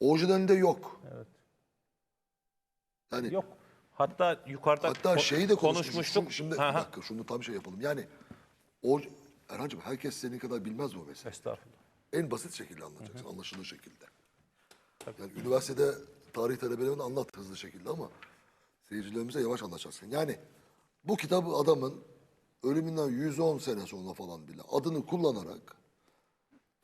Orijinalinde yok. Evet. Yani Yok. Hatta yukarıda hatta şeyi de konuşmuştuk. Şimdi bir dakika şunu tam şey yapalım. Yani o Erhan'cığım herkes senin kadar bilmez bu meseleyi. Estağfurullah. En basit şekilde anlatacaksın, anlaşılır şekilde. Yani üniversitede tarih talebelerine anlat hızlı şekilde ama seyircilerimize yavaş anlatacaksın. Yani bu kitabı adamın ölümünden 110 sene sonra falan bile adını kullanarak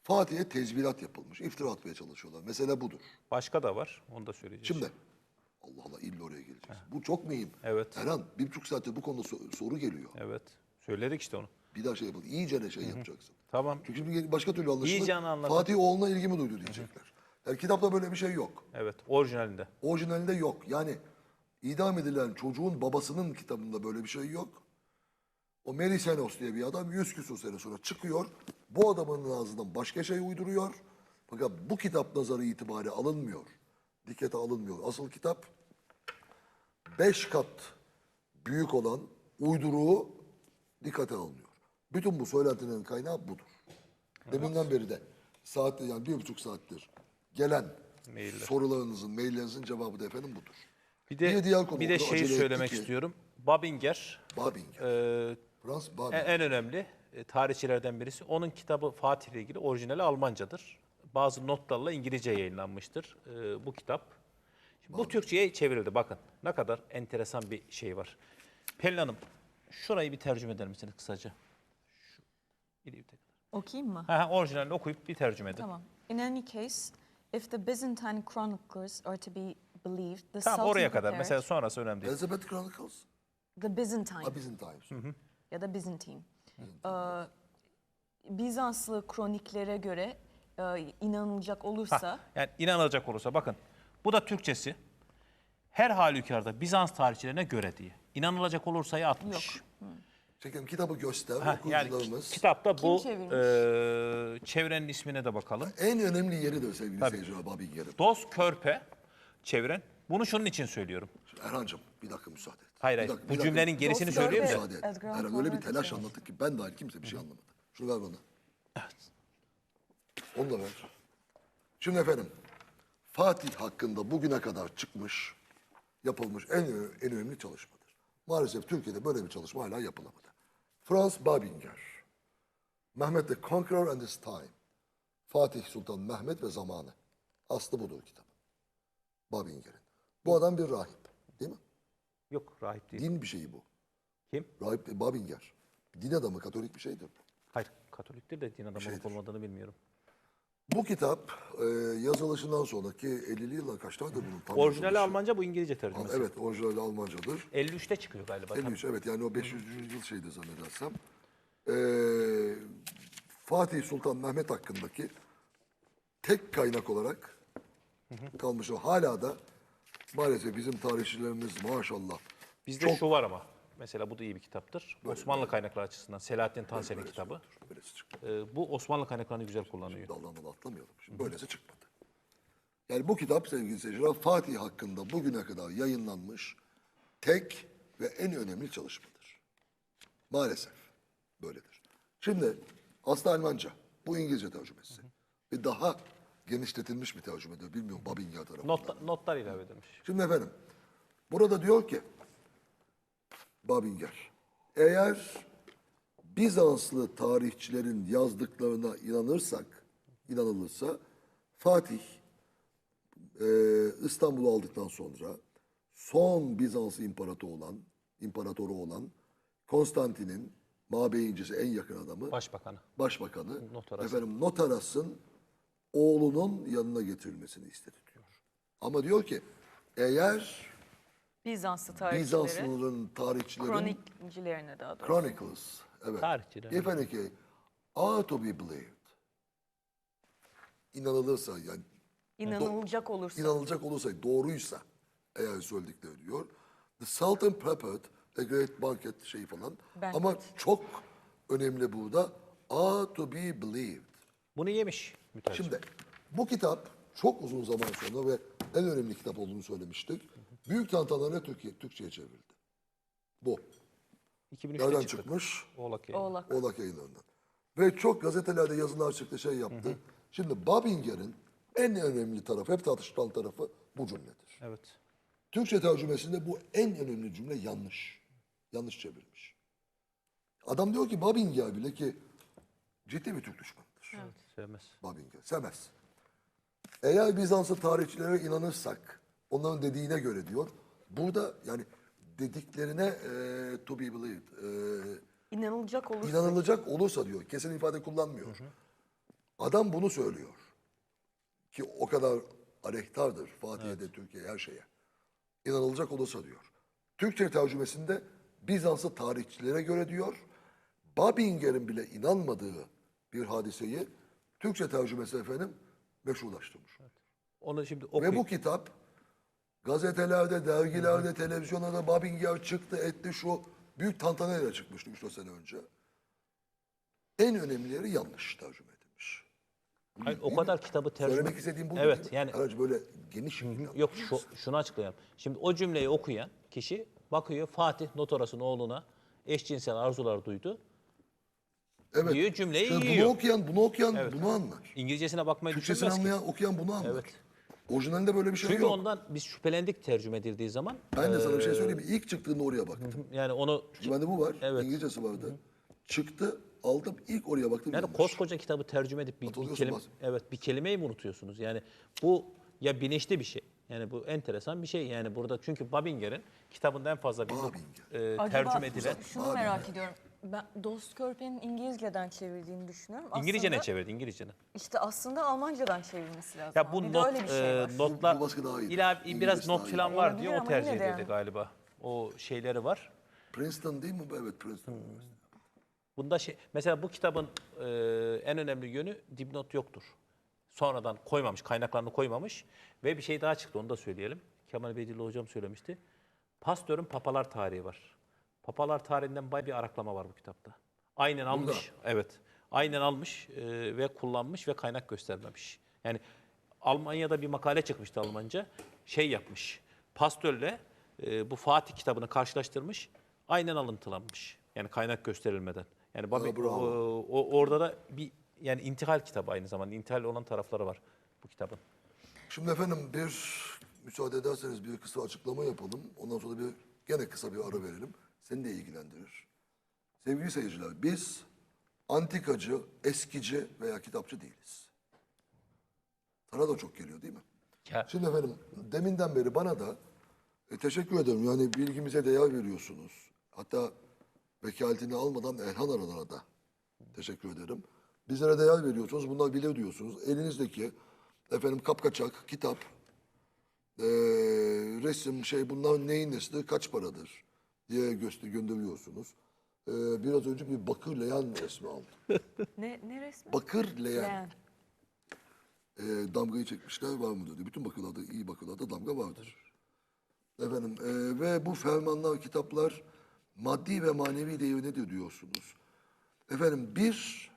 Fatih'e tezvirat yapılmış. İftira atmaya çalışıyorlar. Mesele budur. Başka da var. Onu da söyleyeceğiz. Şimdi Allah Allah illa oraya geleceğiz. Bu çok mühim. Evet. Erhan bir buçuk saattir bu konuda so- soru geliyor. Evet. Söyledik işte onu. Bir daha şey yapalım. İyice ne şey yapacaksın. Tamam. Çünkü şimdi başka türlü anlaşılır. Fatih oğluna ilgi mi duydu diyecekler. Yani kitapta böyle bir şey yok. Evet. Orijinalinde. Orijinalinde yok. Yani idam edilen çocuğun babasının kitabında böyle bir şey yok. O Melisenos diye bir adam yüz küsur sene sonra çıkıyor. Bu adamın ağzından başka şey uyduruyor. Fakat bu kitap nazarı itibari alınmıyor. Dikkate alınmıyor. Asıl kitap beş kat büyük olan uyduruğu dikkate alınıyor. Bütün bu söylentilerin kaynağı budur. Deminden beri de saatte yani bir buçuk saattir gelen Mailler. sorularınızın, maillerinizin cevabı da efendim budur. Bir de Bir diğer konu, bir de şeyi söylemek ki. istiyorum. Babinger Babinger. e, Frans en, Babinger. en önemli e, tarihçilerden birisi. Onun kitabı Fatih ile ilgili orijinali Almancadır. Bazı notlarla İngilizce yayınlanmıştır e, bu kitap. Şimdi bu Türkçe'ye çevrildi. Bakın ne kadar enteresan bir şey var. Pelin Hanım şurayı bir tercüme eder misiniz kısaca? Şu, bir. Okuyayım mı? Ha, orijinalini okuyup bir tercüme edin. Tamam. In any case, if the Byzantine chroniclers are to be believed, the Tamam Sultan oraya kadar. prepared- Mesela sonrası önemli değil. Elizabeth Chronicles. the Byzantine A Byzantine. Ya da Byzantine. Ee, Bizanslı kroniklere göre e, inanılacak olursa Ha, yani inanılacak olursa bakın bu da Türkçesi. Her halükarda Bizans tarihçilerine göre diye. İnanılacak olursa'yı atmış. Çekelim kitabı göster. Ha, yani okuyucularımız. kitapta bu çevirmiş? e, çevrenin ismine de bakalım. En önemli yeri de sevgili seyirciler Babinger'in. Dost Körpe çeviren. Bunu şunun için söylüyorum. Erhan'cığım bir dakika müsaade. Hayır, hayır. dakika, Bu bir dakika. cümlenin gerisini söyleyeyim. Körpe- Müsaade et. Erhan öyle bir telaş anlattık ki ben dahil kimse bir şey anlamadı. Şunu ver bana. Onu da ver. Şimdi efendim Fatih hakkında bugüne kadar çıkmış, yapılmış en, ö- en önemli çalışmadır. Maalesef Türkiye'de böyle bir çalışma hala yapılamadı. Franz Babinger, Mehmet the Conqueror and His Time, Fatih Sultan Mehmet ve Zamanı. Aslı budur kitabın. Babinger'in. Bu adam bir rahip, mi? Yok rahip değil. Din bir şeyi bu. Kim? Rahip de Babinger. Din adamı, katolik bir şeydir. Hayır Katoliktir de din adamı olup şeydir. olmadığını bilmiyorum. Bu kitap e, yazılışından sonraki 50'li yıllar kaçtaydı bunun tam Orijinali? Almanca bu İngilizce tercümesi. Evet, orijinali Almancadır. 53'te çıkıyor galiba. 53 evet yani o 500. yıl şeydi zannedersem. E, Fatih Sultan Mehmet hakkındaki tek kaynak olarak kalmış o. Hala da maalesef bizim tarihçilerimiz maşallah Bizde şu var ama. Mesela bu da iyi bir kitaptır. Osmanlı kaynakları açısından Selahattin Tanser'in kitabı. böylesi çıktı. Ee, bu Osmanlı kaynaklarını güzel kullanıyor. Daldan dala atlamayalım. Şimdi böylesi çıkmadı. Yani bu kitap sevgili seyirciler Fatih hakkında bugüne kadar yayınlanmış tek ve en önemli çalışmadır. Maalesef böyledir. Şimdi aslı Almanca. Bu İngilizce tercümesi. Ve daha genişletilmiş bir tercümedir. Bilmiyorum Babinger tarafından. Not, notlar ilave edilmiş. Şimdi efendim, burada diyor ki Babinger, eğer Bizanslı tarihçilerin yazdıklarına inanırsak, inanılırsa Fatih e, İstanbul'u aldıktan sonra son Bizans imparatoru olan, imparatoru olan Konstantin'in mabeyincisi en yakın adamı Başbakanı. başbakanı Notaras. efendim Notaras'ın oğlunun yanına getirilmesini istedi diyor. Ama diyor ki eğer Bizanslı Bizanslıların tarihçilerin kronikcilerine daha doğrusu. Chronicles evet. Tarihçiler. If any case, are to be believed. İnanılırsa yani İnanılacak olursa. inanılacak olursa doğruysa eğer söyledikleri diyor. The Sultan prepared a great banquet şey falan. Banquet. Ama çok önemli burada are to be believed. Bunu yemiş mütercim. Şimdi bu kitap çok uzun zaman sonra ve en önemli kitap olduğunu söylemiştik. Büyük tantanlarla Türkiye, Türkçe'ye çevrildi. Bu. 2003'te Nereden çıktık. çıkmış? Oğlak yayını. Oğlak. Oğlak yayınlarından. Ve çok gazetelerde yazılar çıktı şey yaptı. Şimdi Babinger'in en önemli tarafı, hep tartışılan tarafı bu cümledir. Evet. Türkçe tercümesinde bu en önemli cümle yanlış. Yanlış çevrilmiş. Adam diyor ki Babinger bile ki ciddi bir Türk düşmanıdır. Sevmez. Babinger. Sevmez. Eğer Bizanslı tarihçilere inanırsak, onların dediğine göre diyor, burada yani dediklerine e, to be believed, e, İnanılacak olursa. inanılacak olursa diyor, kesin ifade kullanmıyor. Adam bunu söylüyor. Ki o kadar aleyhtardır Fatih'e de Türkiye'ye her şeye. İnanılacak olursa diyor. Türkçe tercümesinde Bizanslı tarihçilere göre diyor, Babinger'in bile inanmadığı bir hadiseyi Türkçe tercümesi efendim meşrulaştırmış. Onu şimdi okuyun. Ve bu kitap gazetelerde, dergilerde, televizyonlarda Babinger çıktı, etti şu büyük tantanayla çıkmıştı 3-4 sene önce. En önemlileri yanlış tercüme edilmiş. Hayır, o kadar kitabı tercüme... Söylemek istediğim bu Evet yani Araç böyle geniş yok şu, şunu açıklayalım. Şimdi o cümleyi okuyan kişi bakıyor Fatih Notoras'ın oğluna eşcinsel arzular duydu. Evet. diyor, cümleyi Şimdi yiyor. Bunu okuyan, bunu okuyan bunu anlar. İngilizcesine bakmayı Türkçesini düşünmez ki. anlayan, okuyan bunu anlar. Evet. Orijinalinde böyle bir şey Çünkü yok. ondan biz şüphelendik tercüme edildiği zaman. Ben de sana bir şey söyleyeyim mi? İlk çıktığında oraya baktım. Yani onu Çünkü bende bu var. Evet. İngilizcesi vardı. Çıktı, aldım, ilk oraya baktım. yani yanlış. koskoca kitabı tercüme edip bir, bir kelime bazen. evet bir kelimeyi mi unutuyorsunuz? Yani bu ya bilinçli bir şey. Yani bu enteresan bir şey. Yani burada çünkü Babinger'in kitabında en fazla bir Babinger. e, Acaba tercüme edilen şunu merak ediyorum. Ben Dost Körpe'nin İngilizceden çevrildiğini düşünüyorum. İngilizce ne Aslında- çevirdi İngilizce'den? İşte aslında Almancadan çevrilmesi lazım. Ya bu bir de not öyle bir şey e, var. notlar Bu baskı daha iyi. ilavi biraz İngilizcesi not daha iyi. falan var Olabilir diye o ama tercih yine de edildi yani. galiba. O şeyleri var. Princeton değil mi? bu? Evet Princeton. Bunda şey mesela bu kitabın e, en önemli yönü dipnot yoktur. Sonradan koymamış, kaynaklarını koymamış ve bir şey daha çıktı onu da söyleyelim. Kemal Beydilli hocam söylemişti. Pastör'ün papalar tarihi var. Papalar tarihinden bay bir araklama var bu kitapta. Aynen almış. Evet. Aynen almış e, ve kullanmış ve kaynak göstermemiş. Yani Almanya'da bir makale çıkmıştı Almanca. Şey yapmış. Pastörle e, bu Fatih kitabını karşılaştırmış. Aynen alıntılanmış. Yani kaynak gösterilmeden. Yani Babi, o- o- orada da bir yani intihal kitabı aynı zamanda. İntihal olan tarafları var bu kitabın. Şimdi efendim bir müsaade ederseniz bir kısa açıklama yapalım. Ondan sonra bir gene kısa bir ara verelim. Seni de ilgilendirir. Sevgili seyirciler biz antikacı, eskici veya kitapçı değiliz. Sana da çok geliyor değil mi? Ya, Şimdi efendim deminden beri bana da e, teşekkür ederim. Yani bilgimize değer veriyorsunuz. Hatta vekaletini almadan Erhan Aralar'a da teşekkür ederim. Bizlere değer veriyorsunuz. Bunlar bilir diyorsunuz. Elinizdeki efendim kapkaçak, kitap, e, resim şey bunlar neyin nesidir, kaç paradır diye göster gönderiyorsunuz. E, biraz önce bir bakır leğen resmi aldım. Ne, ne resmi? Bakır leğen. Leğen. e, damgayı çekmişler var mı dedi. Bütün bakırlarda, iyi bakırlarda damga vardır. Efendim e, ve bu fermanlar, kitaplar maddi ve manevi değeri nedir diyorsunuz. Efendim bir,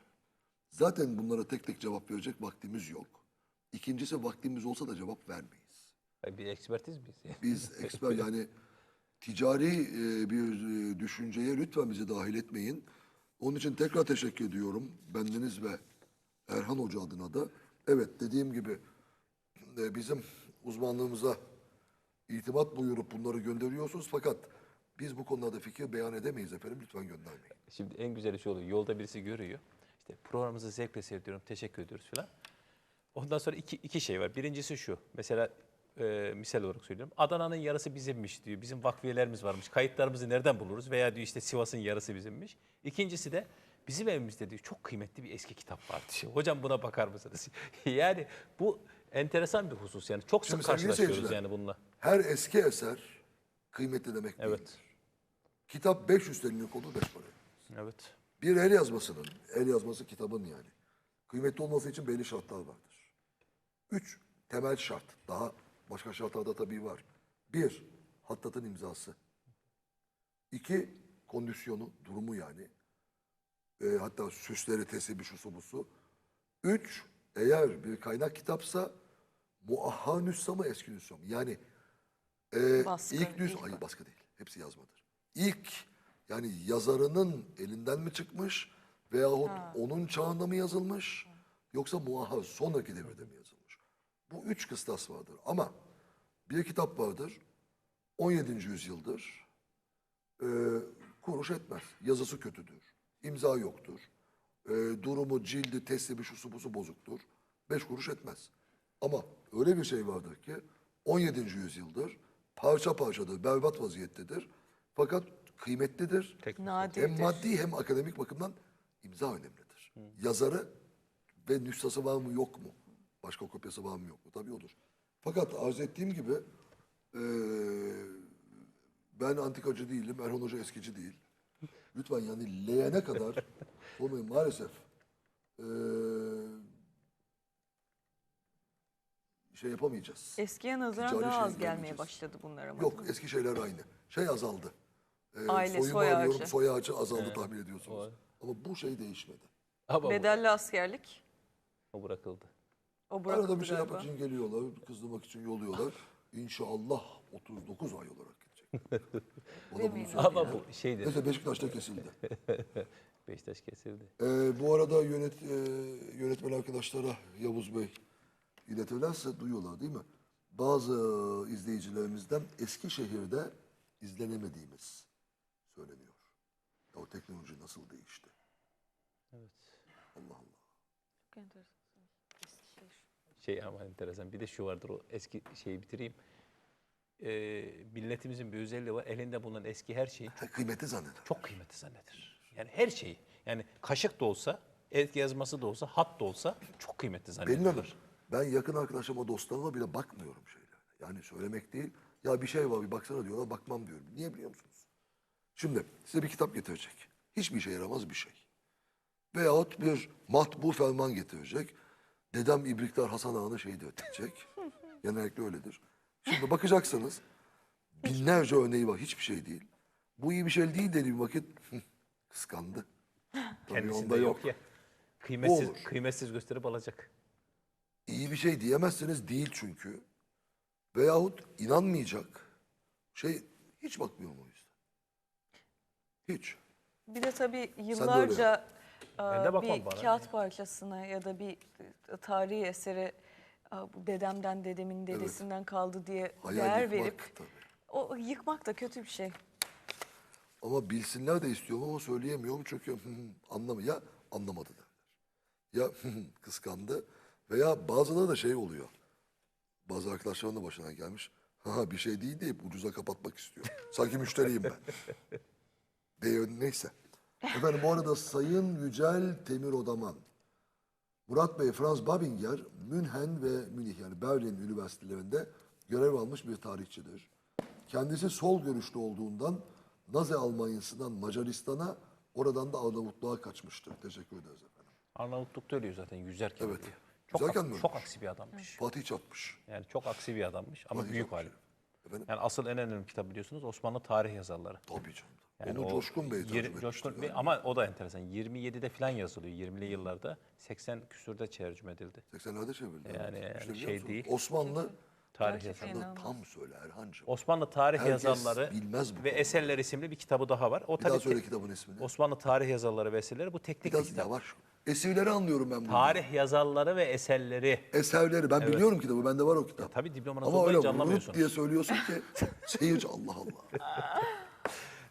zaten bunlara tek tek cevap verecek vaktimiz yok. İkincisi vaktimiz olsa da cevap vermeyiz. bir ekspertiz biz. Yani. Biz eksper yani ticari e, bir e, düşünceye lütfen bizi dahil etmeyin. Onun için tekrar teşekkür ediyorum. Bendeniz ve Erhan Hoca adına da. Evet dediğim gibi e, bizim uzmanlığımıza itimat buyurup bunları gönderiyorsunuz. Fakat biz bu konularda fikir beyan edemeyiz efendim. Lütfen göndermeyin. Şimdi en güzeli şu oluyor. Yolda birisi görüyor. İşte programımızı zevkle seyrediyorum. Teşekkür ediyoruz falan. Ondan sonra iki, iki şey var. Birincisi şu. Mesela e, misal olarak söylüyorum. Adana'nın yarısı bizimmiş diyor. Bizim vakfiyelerimiz varmış. Kayıtlarımızı nereden buluruz? Veya diyor işte Sivas'ın yarısı bizimmiş. İkincisi de bizim evimizde diyor çok kıymetli bir eski kitap var diyor. Hocam buna bakar mısınız? yani bu enteresan bir husus yani. Çok Şimdi sık karşılaşıyoruz yani bununla. Her eski eser kıymetli demek Evet. değildir. Kitap 500 TL'lik olur 5 para. Evet. Bir el yazmasının, el yazması kitabın yani. Kıymetli olması için belli şartlar vardır. Üç, temel şart. Daha başka şartlar da tabii var. Bir, hattatın imzası. İki, kondisyonu, durumu yani. Ee, hatta süsleri, tesibi, şusu busu. Üç, eğer bir kaynak kitapsa muahha nüsha mı eski nüsha mı? Yani e, Baskı, ilk nüs, hayır baskı değil. Hepsi yazmadır. İlk yani yazarının elinden mi çıkmış veyahut onun çağında mı yazılmış yoksa muahha sonraki devirde mi yazılmış? Bu üç kıstas vardır. Ama bir kitap vardır. 17. yüzyıldır. Ee, kuruş etmez. Yazısı kötüdür. İmza yoktur. Ee, durumu, cildi, teslimi, şusu busu bozuktur. Beş kuruş etmez. Ama öyle bir şey vardır ki 17. yüzyıldır. Parça parçadır, berbat vaziyettedir. Fakat kıymetlidir. Nadirdir. Hem maddi hem akademik bakımdan imza önemlidir. Yazarı ve nüshası var mı yok mu? Başka kopyası var mı yok mu? Tabii olur. Fakat arz ettiğim gibi eee, ben antikacı değilim, Erhan Hoca eskici değil. Lütfen yani leğene kadar olmayın maalesef. Eee, şey yapamayacağız. Eskiye nazaran Ticari daha az gelmeye başladı bunlar ama. Yok eski şeyler aynı. Şey azaldı. Ee, Aile, soyumu soy arıyorum, ağacı. soy ağacı azaldı tahmin ediyorsunuz. Ama bu şey değişmedi. Ama bu- Bedelli askerlik. o bırakıldı. O bırakıldı Arada bir şey galiba. yapmak için geliyorlar, kızdırmak için yolluyorlar. İnşallah 39 ay olarak gidecek. O da bunu Demeyin. söylüyor. Ama bu şeydir. Neyse Beşiktaş'ta kesildi. Beşiktaş kesildi. Ee, bu arada yönet, e, yönetmen arkadaşlara Yavuz Bey iletirlerse duyuyorlar değil mi? Bazı izleyicilerimizden Eskişehir'de izlenemediğimiz söyleniyor. Ya o teknoloji nasıl değişti? Evet. Allah Allah. Çok enteresan. Şey ama enteresan. Bir de şu vardır o eski şeyi bitireyim. Ee, milletimizin bir özelliği var. Elinde bulunan eski her şeyi Ha, kıymeti zanneder. çok kıymetli zanneder. Yani her şeyi. Yani kaşık da olsa, el yazması da olsa, hat da olsa çok kıymetli zannediyorlar. ben yakın arkadaşıma, dostlarıma bile bakmıyorum şeylere. Yani söylemek değil. Ya bir şey var bir baksana diyorlar, bakmam diyorum. Niye biliyor musunuz? Şimdi size bir kitap getirecek. Hiçbir işe yaramaz bir şey. Veyahut bir matbu ferman getirecek. Dedem İbriktar Hasan Ağa'nın şeyi de ötecek. Genellikle öyledir. Şimdi bakacaksınız, binlerce örneği var, hiçbir şey değil. Bu iyi bir şey değil dediği vakit kıskandı. Tabii Kendisinde onda yok. ya. Kıymetsiz, olur. kıymetsiz gösterip alacak. İyi bir şey diyemezseniz değil çünkü. Veyahut inanmayacak. Şey hiç bakmıyorum o yüzden. Hiç. Bir de tabii yıllarca E, bakmam bir bana. kağıt parçasına ya da bir e, tarihi esere bu dedemden dedemin dedesinden kaldı diye Hayal değer yıkmak verip tabii. o yıkmak da kötü bir şey. Ama bilsinler de istiyorum ama söyleyemiyorum çünkü anlamı ya anlamadı derler. Ya kıskandı veya bazıları da şey oluyor. Bazı arkadaşlarımın da başına gelmiş. Ha bir şey değil deyip ucuza kapatmak istiyor. Sanki müşteriyim ben. Değer neyse. Efendim bu arada Sayın Yücel Temir Odaman. Murat Bey Franz Babinger Münhen ve Münih yani Berlin üniversitelerinde görev almış bir tarihçidir. Kendisi sol görüşlü olduğundan Nazi Almanyası'ndan Macaristan'a oradan da Arnavutluğa kaçmıştır. Teşekkür ederiz efendim. Arnavutluk'ta ölüyor zaten yüzerken Evet. ölüyor. Çok, mi çok aksi bir adammış. Fatih çatmış. Yani çok aksi bir adammış ama Fatih büyük çatmış. Efendim? Yani asıl en önemli kitap biliyorsunuz Osmanlı tarih yazarları. Tabii canım. Yani Onu o Coşkun Bey yir- tercüme Coşkun etmişti Bey, galiba. ama o da enteresan. 27'de falan yazılıyor 20'li yıllarda. 80 küsürde tercüme edildi. 80'lerde çevrildi. Yani- yani biliyor şey değil. Osmanlı Tarih Gerçekten tam söyle Erhancığım. Osmanlı tarih Herkes yazarları bilmez bu ve konuyu. eserler isimli bir kitabı daha var. O Bir daha tabii söyle kitabın ismini. Osmanlı tarih yazarları ve eserleri bu teknik bir Biraz kitap. yavaş. Esirleri anlıyorum ben bunu. Tarih yazarları ve eserleri. Eserleri. Ben biliyorum kitabı. Bende var o kitap. Tabii diplomanız Ama öyle olmayınca diye söylüyorsun ki seyirci Allah Allah.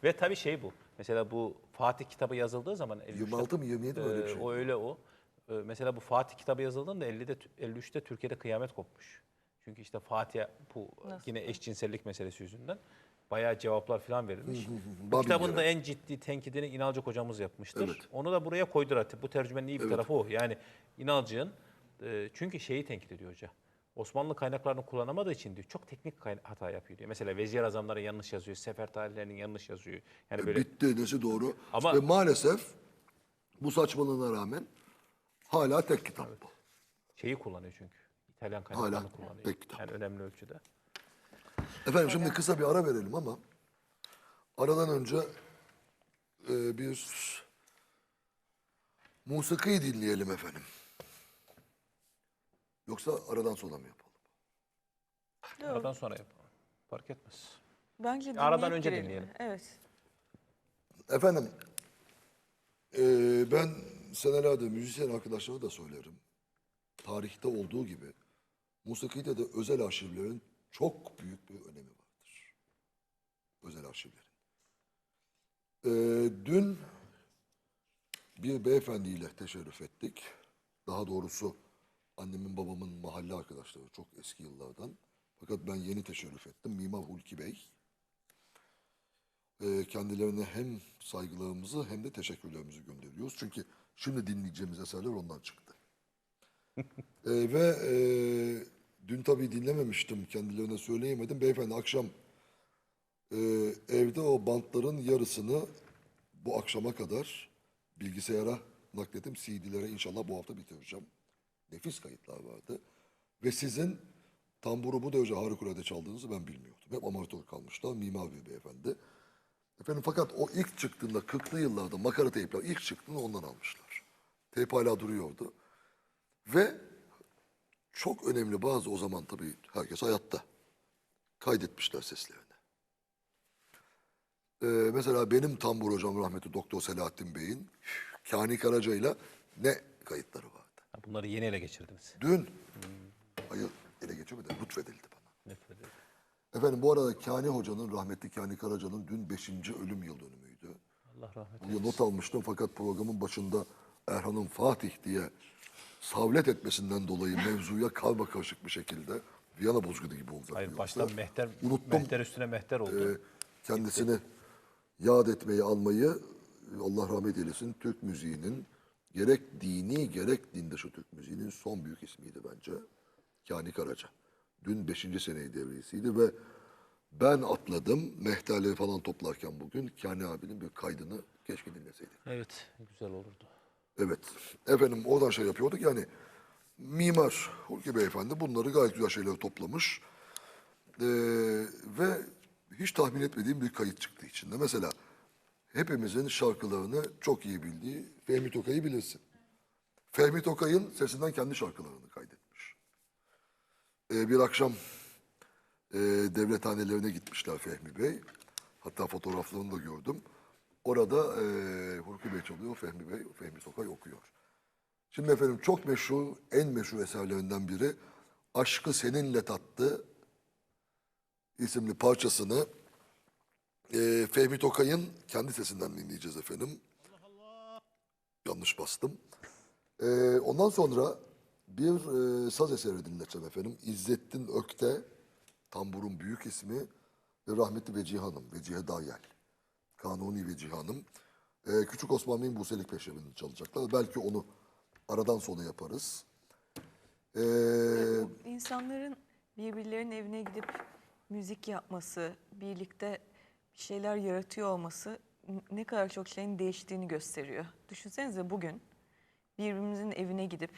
Ve tabii şey bu. Mesela bu Fatih kitabı yazıldığı zaman 53'te 26 mı 27 mi öyle bir Ee, şey. O öyle o. Ee, mesela bu Fatih kitabı yazıldığında 50'de 53'te Türkiye'de kıyamet kopmuş. Çünkü işte Fatih'e bu yine eşcinsellik meselesi yüzünden bayağı cevaplar falan verilmiş. bu kitabın da en ciddi tenkidini İnalcık hocamız yapmıştır. Evet. Onu da buraya koydur artık. Bu tercümenin iyi bir tarafı o. Yani İnalcık'ın e, çünkü şeyi tenkit ediyor hoca. Osmanlı kaynaklarını kullanamadığı için diyor çok teknik hata yapıyor diyor. Mesela vezir azamları yanlış yazıyor, sefer tarihlerinin yanlış yazıyor. Yani böyle Bitti nesi doğru. Ama- Ve maalesef bu saçmalığına rağmen hala tek kitap bu. şeyi kullanıyor çünkü. İtalyan kaynaklarını Hala kullanıyor. tek kitap. Yani önemli ölçüde. Efendim şimdi kısa bir ara verelim ama aradan önce e, bir musikiyi dinleyelim efendim. Yoksa aradan sonra mı yapalım? Aradan sonra yapalım. Fark etmez. Bence Aradan dinleyip önce girelim. dinleyelim. Evet. Efendim, eee, ben senelerde müzisyen arkadaşlara da söylerim. Tarihte olduğu gibi musikide de özel arşivlerin çok büyük bir önemi vardır. Özel arşivlerin. Ee, dün bir beyefendiyle teşerrüf ettik. Daha doğrusu annemin babamın mahalle arkadaşları çok eski yıllardan. Fakat ben yeni teşerrüf ettim. Mimar Hulki Bey. Ee, kendilerine hem saygılarımızı hem de teşekkürlerimizi gönderiyoruz. Çünkü şimdi dinleyeceğimiz eserler ondan çıktı. Ee, ve e, dün tabii dinlememiştim, kendilerine söyleyemedim. Beyefendi akşam e, evde o bantların yarısını bu akşama kadar bilgisayara naklettim. CD'lere inşallah bu hafta bitireceğim. Nefis kayıtlar vardı. Ve sizin tamburu bu derece harikulade çaldığınızı ben bilmiyordum. Hep amatör kalmışlar. Mimar bir beyefendi. Efendim fakat o ilk çıktığında 40'lı yıllarda makara teypler ilk çıktığında ondan almışlar. Teyp hala duruyordu. Ve çok önemli bazı o zaman tabii herkes hayatta. Kaydetmişler seslerini. Ee, mesela benim tambur hocam rahmetli Doktor Selahattin Bey'in Kani Karaca'yla ne kayıtları vardı. Bunları yeni ele geçirdiniz. Dün, hayır ele geçemedi, lütfedildi bana. Ediyorum. Efendim bu arada Kani Hoca'nın, rahmetli Kani Karaca'nın dün 5. ölüm yıl dönümüydü. Allah rahmet Buraya not almıştım fakat programın başında Erhan'ın Fatih diye savlet etmesinden dolayı mevzuya karma karışık bir şekilde Viyana bozgunu gibi olacak. Hayır yoksa. baştan mehter, Unuttum. mehter üstüne mehter oldu. Ee, kendisini yad etmeyi almayı Allah rahmet eylesin Türk müziğinin gerek dini gerek dindaşı Türk müziğinin son büyük ismiydi bence. Kani Karaca. Dün 5. seneyi devresiydi ve ben atladım mehterleri falan toplarken bugün Kani abinin bir kaydını keşke dinleseydik. evet güzel olurdu. Evet. Efendim oradan şey yapıyorduk yani mimar Hulki Beyefendi bunları gayet güzel şeyler toplamış. Ee, ve hiç tahmin etmediğim bir kayıt çıktı içinde. Mesela hepimizin şarkılarını çok iyi bildiği Fehmi Tokay'ı bilirsin. Fehmi Tokay'ın sesinden kendi şarkılarını kaydetmiş. Ee, bir akşam e, devlethanelerine gitmişler Fehmi Bey. Hatta fotoğraflarını da gördüm. Orada e, Hulki Bey çalıyor, Fehmi Bey, Fehmi Tokay okuyor. Şimdi efendim çok meşhur, en meşhur eserlerinden biri Aşkı Seninle Tattı isimli parçasını e, Fehmi Tokay'ın kendi sesinden dinleyeceğiz efendim. Yanlış bastım. E, ondan sonra bir e, saz eseri dinleteceğim efendim. İzzettin Ökte, tamburun büyük ismi ve rahmetli Vecihi Hanım, Vecihe Dayel. Kanuni Vecihi Hanım. E, Küçük Osman Bey'in Buselik Peşrevini çalacaklar. Belki onu aradan sonra yaparız. E, İnsanların birbirlerinin evine gidip müzik yapması, birlikte bir şeyler yaratıyor olması ne kadar çok şeyin değiştiğini gösteriyor. Düşünsenize bugün birbirimizin evine gidip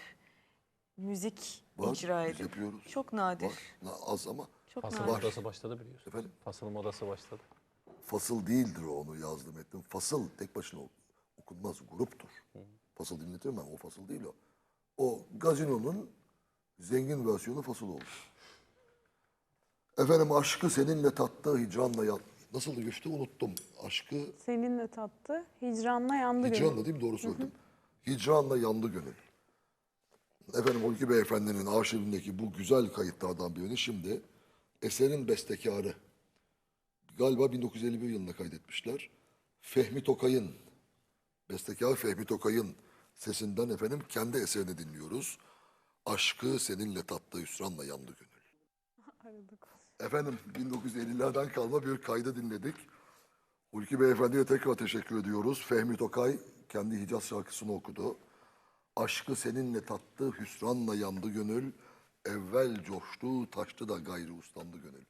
müzik Var, icra biz edip yapıyoruz. çok nadir. var, na- az ama Çok Fasıl nadir. modası başladı biliyorsun. Efendim? Fasıl modası başladı. fasıl değildir o, onu yazdım ettim. Fasıl tek başına ok- okunmaz, gruptur. Fasıl dinletirim ben, o fasıl değil o. O gazinonun zengin versiyonu fasıl olur. Efendim aşkı seninle tattı hicranla yat. Nasıldı güçtü unuttum. Aşkı Seninle tattı, hicranla yandı gönül. hicranla değil mi doğru söyledim. Hicranla yandı gönül. Efendim Hulki Beyefendi'nin arşivindeki bu güzel kayıtlardan birini şimdi eserin bestekarı galiba 1951 yılında kaydetmişler. Fehmi Tokay'ın bestekar Fehmi Tokay'ın sesinden efendim kendi eserini dinliyoruz. Aşkı seninle tatlı hüsranla yandı gönül. Aradık. Efendim 1950'lerden kalma bir kaydı dinledik. Hulki Beyefendi'ye tekrar teşekkür ediyoruz. Fehmi Tokay kendi Hicaz şarkısını okudu. Aşkı seninle tattı, hüsranla yandı gönül. Evvel coştu, taştı da gayrı ustandı gönül.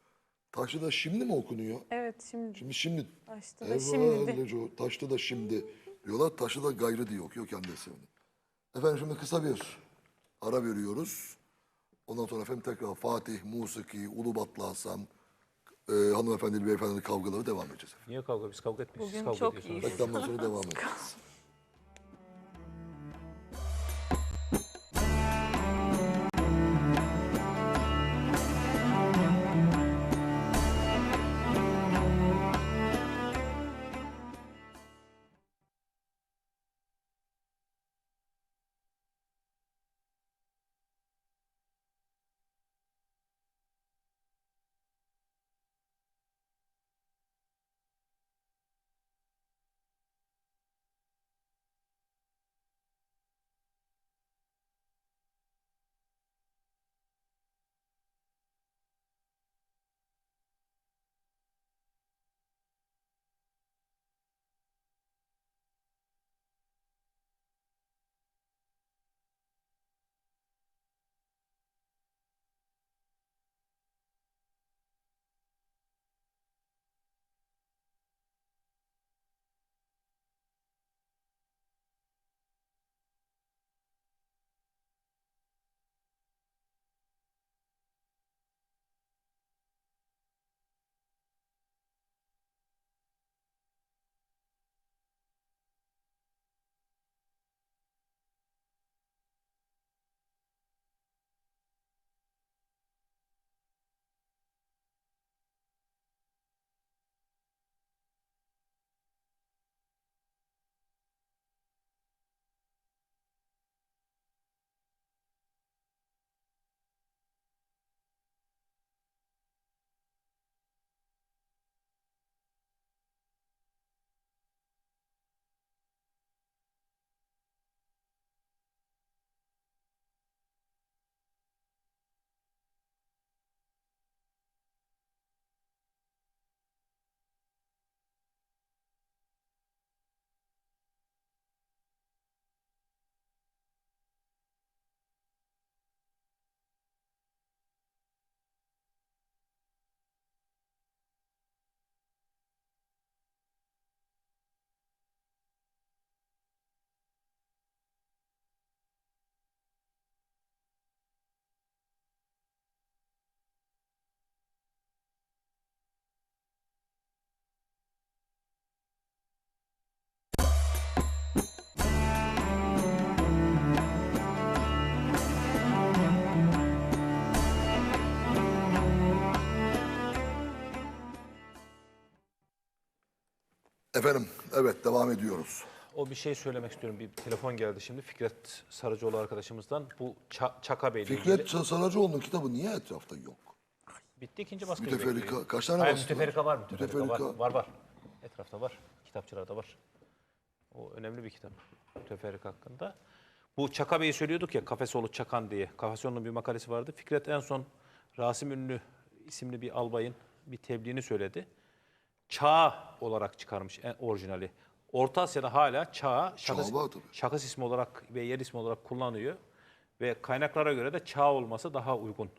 Taştı da şimdi mi okunuyor? Evet şimdi Şimdi şimdi. Taştı da şimdi taştı da şimdi diyorlar. Taştı da gayrı diye okuyor kendi eserini. Efendim şimdi kısa bir ara veriyoruz. Ondan sonra efendim tekrar Fatih, Musiki, Ulubatlı Hasan, e, hanımefendili beyefendili kavgaları devam edeceğiz. efendim. Niye kavga? Biz kavga etmiyoruz. Siz Bugün kavga çok ediyorsunuz. iyi. Reklamdan sonra devam edeceğiz. Efendim, evet devam ediyoruz. O bir şey söylemek istiyorum. Bir telefon geldi şimdi Fikret Sarıcıoğlu arkadaşımızdan. Bu Ça- Çaka Bey ile ilgili. Fikret Sarıcıoğlu'nun kitabı niye etrafta yok? Bitti ikinci baskıyı Müteferrika- bekliyor. kaç tane Hayır, baskı var? müteferrika var. Müteferrika, var. Müteferrika. Var var. Etrafta var. Kitapçılarda var. O önemli bir kitap. Müteferrika hakkında. Bu Çaka Bey'i söylüyorduk ya Kafesoğlu Çakan diye. Kafesoğlu'nun bir makalesi vardı. Fikret en son Rasim Ünlü isimli bir albayın bir tebliğini söyledi. Çağ olarak çıkarmış en orijinali. Orta Asya'da hala çağ, şahıs, var tabii. şahıs ismi olarak ve yer ismi olarak kullanıyor. Ve kaynaklara göre de çağ olması daha uygun